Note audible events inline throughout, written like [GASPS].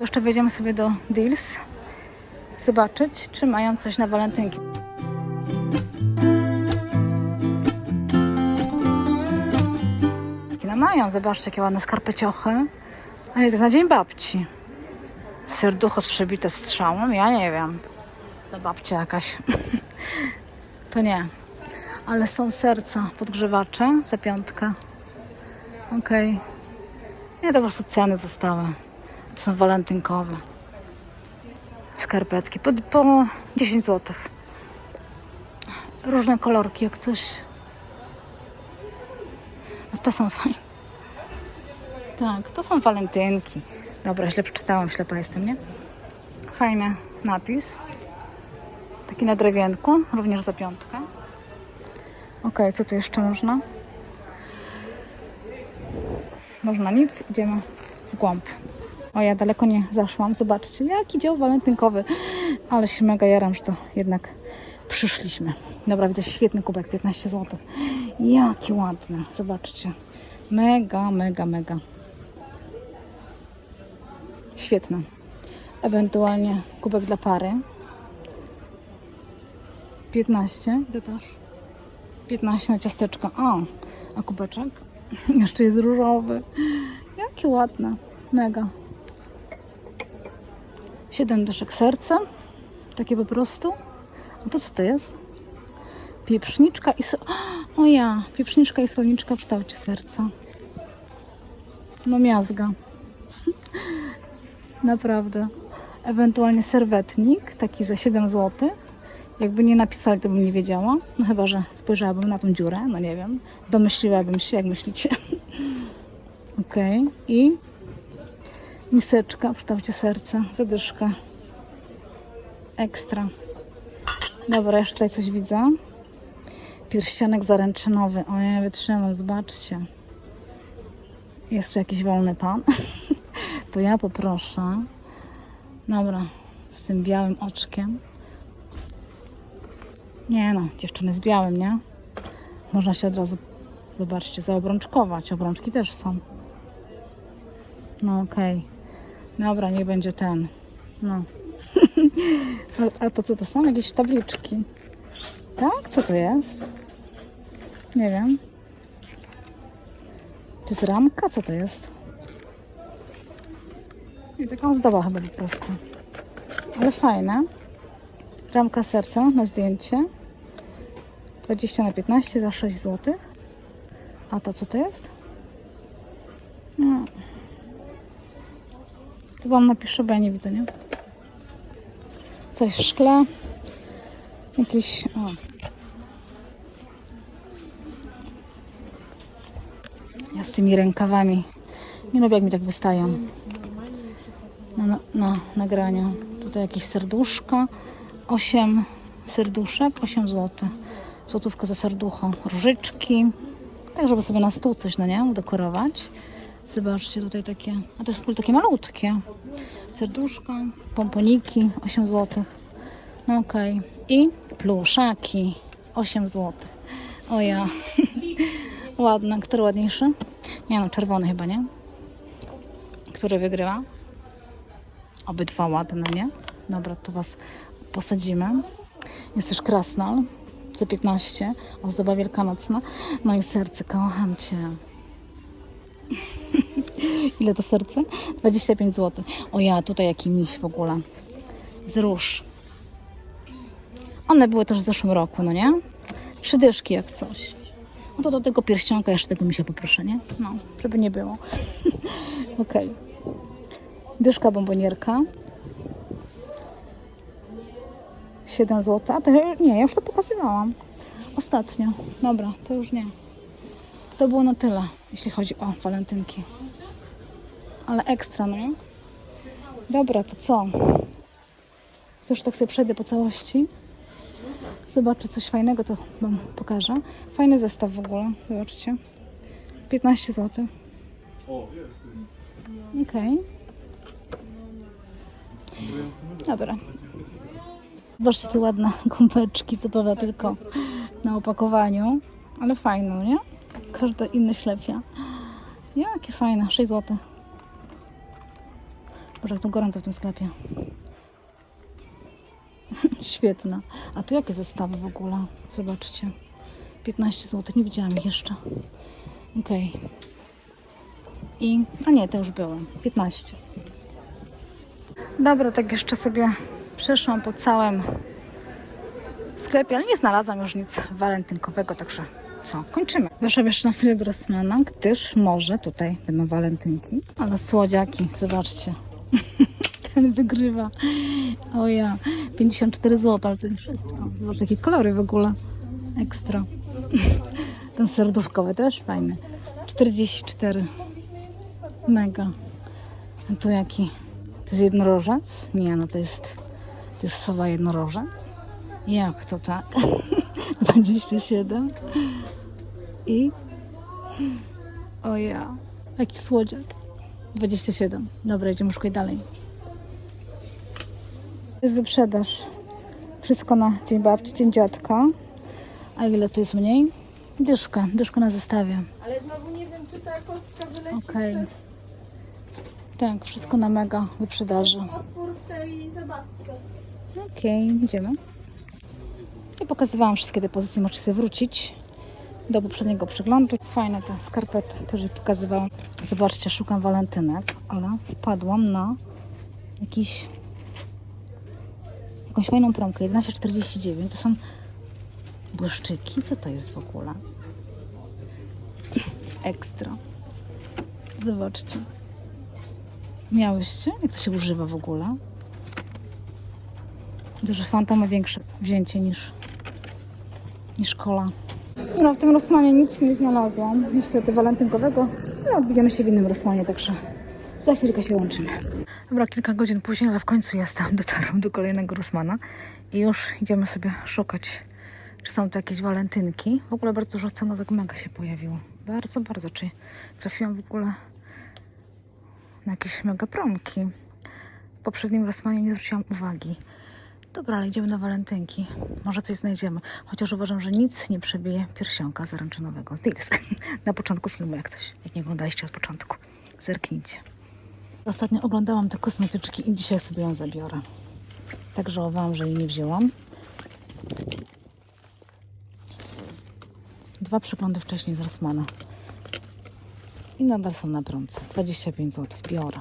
Jeszcze wejdziemy sobie do Deals. Zobaczyć, czy mają coś na walentynki. No mają, zobaczcie, jakie ładne skarpeciochy. Ale to jest na dzień babci. Serducho przebite strzałem, ja nie wiem. Ta babcia jakaś. [LAUGHS] to nie. Ale są serca, podgrzewacze za piątkę. Okej. Nie, to po prostu ceny zostały. To są walentynkowe. Skarpetki po, po 10 zł. Różne kolorki, jak coś. No to są fajne. Tak, to są walentynki. Dobra, źle przeczytałam, ślepa jestem, nie? Fajny napis. Taki na drewienku, również za piątkę. Ok, co tu jeszcze można? Można nic, idziemy w głąb. O, ja daleko nie zaszłam. Zobaczcie, jaki dział walentynkowy. Ale się mega jaram, że to jednak przyszliśmy. Dobra, widzę świetny kubek, 15 zł. Jaki ładny, zobaczcie. Mega, mega, mega. Świetny. Ewentualnie kubek dla pary. 15, to też. 15 na ciasteczko. O, a kubeczek? [LAUGHS] Jeszcze jest różowy. Jakie ładne. Mega. 7 dyszek serca. Takie po prostu. A to co to jest? Pieprzniczka i... So... [GASPS] O ja, pieprzniczka i solniczka w kształcie serca. No miazga. [LAUGHS] Naprawdę. Ewentualnie serwetnik, taki za 7 zł. Jakby nie napisali, to bym nie wiedziała. No chyba, że spojrzałabym na tą dziurę, no nie wiem. Domyśliłabym się, jak myślicie. [LAUGHS] Okej. I miseczka w kształcie serca, zadyszka. Ekstra. Dobra, jeszcze tutaj coś widzę. Pierścionek zaręczynowy. O, ja nie wytrzymam, zobaczcie. Jest tu jakiś wolny pan. [LAUGHS] to ja poproszę. Dobra, z tym białym oczkiem. Nie no, dziewczyny z białym, nie? Można się od razu, zobaczcie, zaobrączkować. Obrączki też są. No okej. Dobra, niech będzie ten. No. [LAUGHS] a, a to co to są? Jakieś tabliczki. Tak? Co to jest? Nie wiem. To jest ramka? Co to jest? I taka ozdoba chyba po prostu. Ale fajne. Ramka serca na zdjęcie. 20 na 15 za 6 zł. A to co to jest? No. To wam napiszę, bo ja nie widzę, nie? Coś w szkle. Jakiś... O. Ja z tymi rękawami. Nie lubię, jak mi tak wystają. Na, na, na nagraniu. Tutaj jakieś serduszko. 8 serduszek, 8 zł. Złotówka za serducho. Różyczki. Tak, żeby sobie na stół coś, no nie? Udekorować. Zobaczcie, tutaj takie... A to jest w ogóle takie malutkie. Serduszko, pomponiki, 8 zł. No okej. I pluszaki, 8 zł. O ja. [LAUGHS] Ładne. Który ładniejszy? Nie no, czerwony chyba, nie? Który wygrywa? Obydwa ładne, nie? Dobra, tu Was posadzimy. Jest też krasnal za 15, ozdoba wielkanocna. No i serce, kocham Cię. [LAUGHS] Ile to serce? 25 zł. O ja, tutaj jaki miś w ogóle. Z róż. One były też w zeszłym roku, no nie? Trzy dyszki jak coś. No to do tego pierścionka jeszcze tego misia poproszę, nie? No, żeby nie było. [LAUGHS] Okej. Dyszka bombonierka. 7 zł. A to nie, ja już to pokazywałam. Ostatnio. Dobra, to już nie. To było na tyle, jeśli chodzi o walentynki. Ale ekstra, no nie? Dobra, to co? To już tak sobie przejdę po całości. Zobaczę coś fajnego, to Wam pokażę. Fajny zestaw w ogóle, zobaczcie. 15 zł. Okej. Dobra. Zobaczcie, jakie ładne gąbeczki, co prawda tylko na opakowaniu, ale fajne, nie? Każde inne ślepia. Jakie fajne, 6 zł. Boże, jak to gorąco w tym sklepie. [LAUGHS] Świetna. A tu jakie zestawy w ogóle? Zobaczcie. 15 zł, nie widziałam ich jeszcze. Okej. I, a nie, to już były. 15. Dobra, tak jeszcze sobie przeszłam po całym sklepie, ale nie znalazłam już nic walentynkowego, także co, kończymy. Weszłam jeszcze na chwilę do Rossmana, gdyż może tutaj będą walentynki. Ale słodziaki, zobaczcie. [LAUGHS] Ten wygrywa. O ja, 54 zł, ale to nie wszystko. Zobacz, jakie kolory w ogóle. Ekstra. [LAUGHS] Ten serduszkowy też fajny. 44. Mega. A tu jaki? To jest jednorożec? Nie, no to jest... To jest sowa jednorożec? Jak to tak? [LAUGHS] 27. I... O ja. Jaki słodziak. 27. Dobra, idziemy szukać dalej. Jest wyprzedaż. Wszystko na Dzień Babci, Dzień Dziadka. A ile tu jest mniej? Dyszka, dyszka na zestawie. Ale znowu nie wiem, czy ta kostka wyleci Okej. przez Tak, wszystko na mega wyprzedaży. otwór w tej zabawce. Okej, idziemy. Pokazywałam wszystkie te pozycje, możecie sobie wrócić do poprzedniego przeglądu. Fajne te skarpety, też je pokazywałam. Zobaczcie, szukam walentynek, ale wpadłam na jakiś jakąś fajną promkę, 11,49. To są błyszczyki. Co to jest w ogóle? Ekstra. Zobaczcie. Miałyście? Jak to się używa w ogóle? Duży fanta ma większe wzięcie niż, niż kola. No, w tym Rosmanie nic nie znalazłam. Niestety walentynkowego. No, odbijamy się w innym Rosmanie, także za chwilkę się łączymy. Dobra, kilka godzin później, ale w końcu jestem. [LAUGHS] Dotarłam do kolejnego Rosmana i już idziemy sobie szukać, czy są tu jakieś walentynki. W ogóle bardzo dużo cenowek mega się pojawiło. Bardzo, bardzo. Czy trafiłam w ogóle na jakieś mega promki? W poprzednim Rosmanie nie zwróciłam uwagi. Dobra, ale idziemy na walentynki. Może coś znajdziemy. Chociaż uważam, że nic nie przebije piersionka zaręczynowego z Deals. [LAUGHS] Na początku filmu, jak coś. Jak nie oglądaliście od początku. Zerknijcie. Ostatnio oglądałam te kosmetyczki i dzisiaj sobie ją zabiorę. Tak żałowałam, że jej nie wzięłam. Dwa przeglądy wcześniej z Rossmana. I nadal są na promce. 25 zł. Biorę.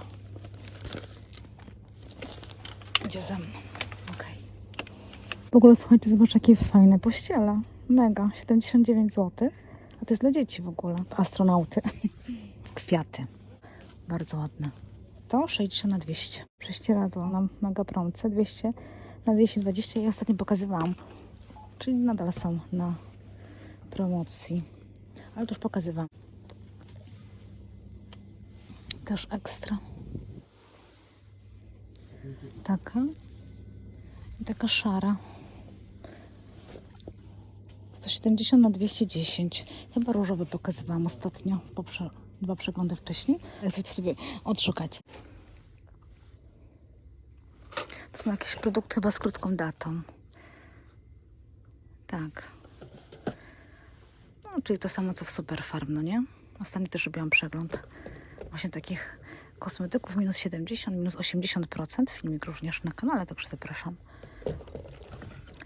Idzie ze mną. W ogóle słuchajcie, zobacz jakie fajne pościele. Mega. 79 zł. A to jest dla dzieci w ogóle. Astronauty. [LAUGHS] Kwiaty. Bardzo ładne. 160 na 200. Prześcieradło na mega promce. 200 na 220. Ja ostatnio pokazywałam. Czyli nadal są na promocji. Ale to już pokazywałam. Też ekstra. Taka. I taka szara. 170 na 210. Chyba różowy pokazywałam ostatnio, poprze- dwa przeglądy wcześniej. Chcecie sobie odszukać. To są jakieś produkty chyba z krótką datą. Tak. No, czyli to samo co w Superfarm, no nie? Ostatnio też robiłam przegląd właśnie takich kosmetyków minus 70, minus 80%. Filmik również na kanale, także zapraszam.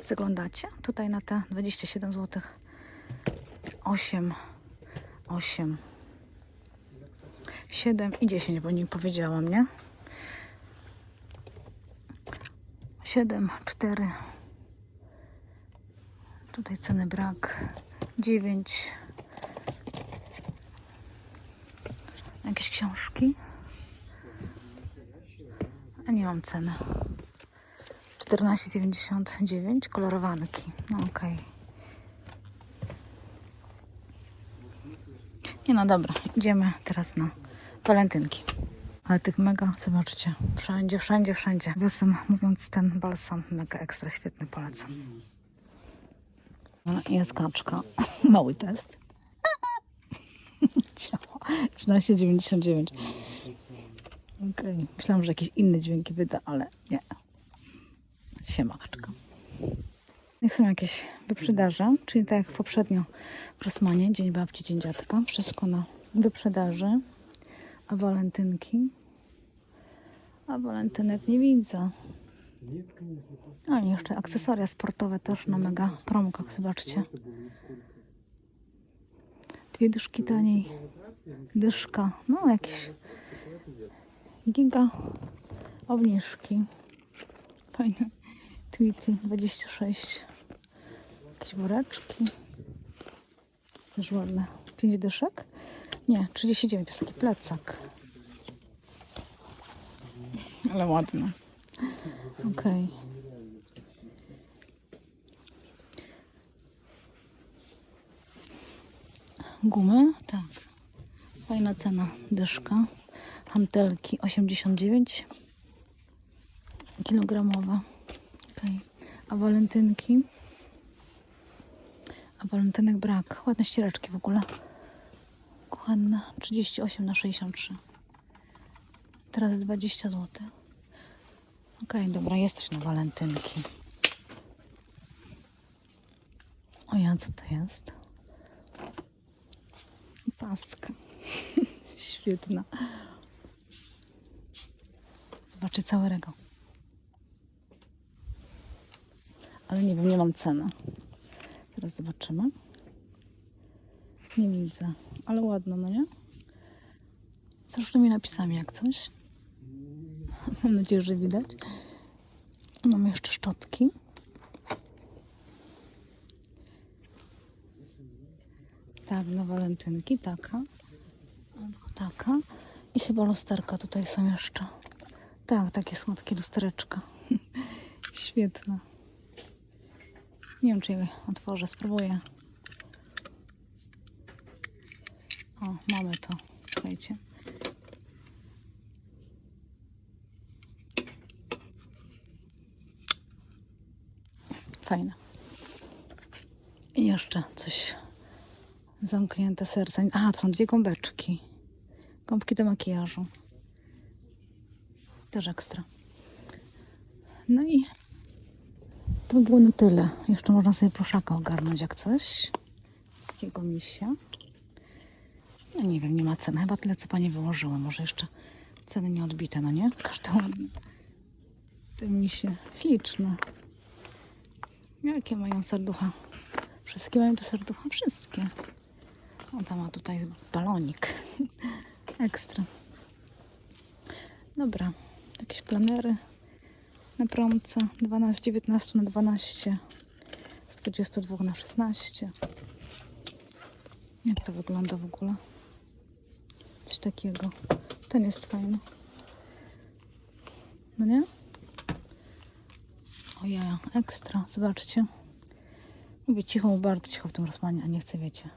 Zaglądacie tutaj na te 27 zł. 8, 8, 7 i 10, bo nie powiedziałam, nie? 7, 4. Tutaj ceny brak. 9. Jakieś książki. A nie mam ceny. 14,99 kolorowanki. No okej. Nie no dobra, idziemy teraz na walentynki. Ale tych mega, zobaczcie, wszędzie, wszędzie, wszędzie. Wiosem mówiąc, ten balsam mega ekstra świetny, polecam. No, Jest kaczka. [LAUGHS] Mały test. [LAUGHS] Ciało. 13,99. Okej. Myślałam, że jakieś inne dźwięki wyda, ale nie. Siema kaczka. I są jakieś wyprzedaże, czyli tak jak poprzednio w Rosmanie, Dzień Babci, Dzień Dziadka. Wszystko na wyprzedaży. A walentynki A walentynek nie widzę. A i jeszcze akcesoria sportowe też na mega promkach, zobaczcie. Dwie dyszki taniej. Dyszka, no jakieś giga obniżki. Fajne. Tweety 26. Jakieś woreczki. Też ładne. 5 dyszek? Nie, 39 to jest taki plecak. Ale ładne. Okej. Gumy? Tak. Fajna cena. Dyszka. Hantelki 89 kilogramowe. A walentynki? A walentynek brak. Ładne ściereczki w ogóle. Kuchenne 38 na 63. Teraz 20 zł. Okej, dobra, jesteś na walentynki. O ja, co to jest? Paska. [LAUGHS] Świetna. Zobaczę cały regał. Ale nie wiem, nie mam ceny. Teraz zobaczymy. Nie widzę, ale ładno, no nie? Z różnymi napisami jak coś. [LAUGHS] Mam nadzieję, że widać. Mamy jeszcze szczotki. Tak, na walentynki, taka. Albo taka. I chyba lusterka tutaj są jeszcze. Tak, takie słodkie lustereczka. [LAUGHS] Świetne. Nie wiem, czy je otworzę, spróbuję. O, mamy to. Słuchajcie. Fajne. I jeszcze coś. Zamknięte serce. A, to są dwie gąbeczki. Gąbki do makijażu. Też ekstra. No i to by było na tyle. Jeszcze można sobie proszaka ogarnąć jak coś. Takiego misia. No nie wiem, nie ma ceny. Chyba tyle, co pani wyłożyła. Może jeszcze ceny nie odbite, no nie? Ładne. Te misie śliczne. Jakie mają serducha? Wszystkie mają te serducha? Wszystkie. O, tam ma tutaj balonik. [LAUGHS] Ekstra. Dobra. Jakieś planery na promce. 12, 19 na 12. Z 22 na 16. Jak to wygląda w ogóle? Coś takiego. Ten jest fajny. No nie? Ojej, ekstra. Zobaczcie. Mówię cicho, bardzo cicho w tym Rosmanie, a nie chcę, wiecie.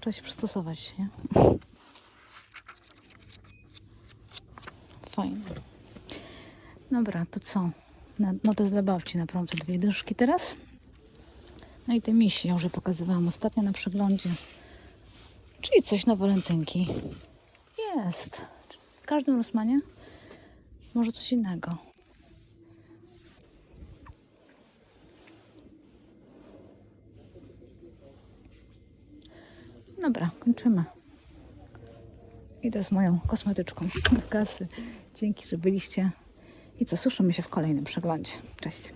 Trzeba się przystosować, nie? [LAUGHS] Fajnie. Dobra, to co? Na, no to zlebawci na promce dwie dyszki teraz. No i te misie, ja już pokazywałam ostatnio na przeglądzie. Czyli coś na walentynki. Jest. W każdym Rosmanie może coś innego. Dobra, kończymy. Idę z moją kosmetyczką do kasy. Dzięki, że byliście. I co, słyszymy się w kolejnym przeglądzie. Cześć.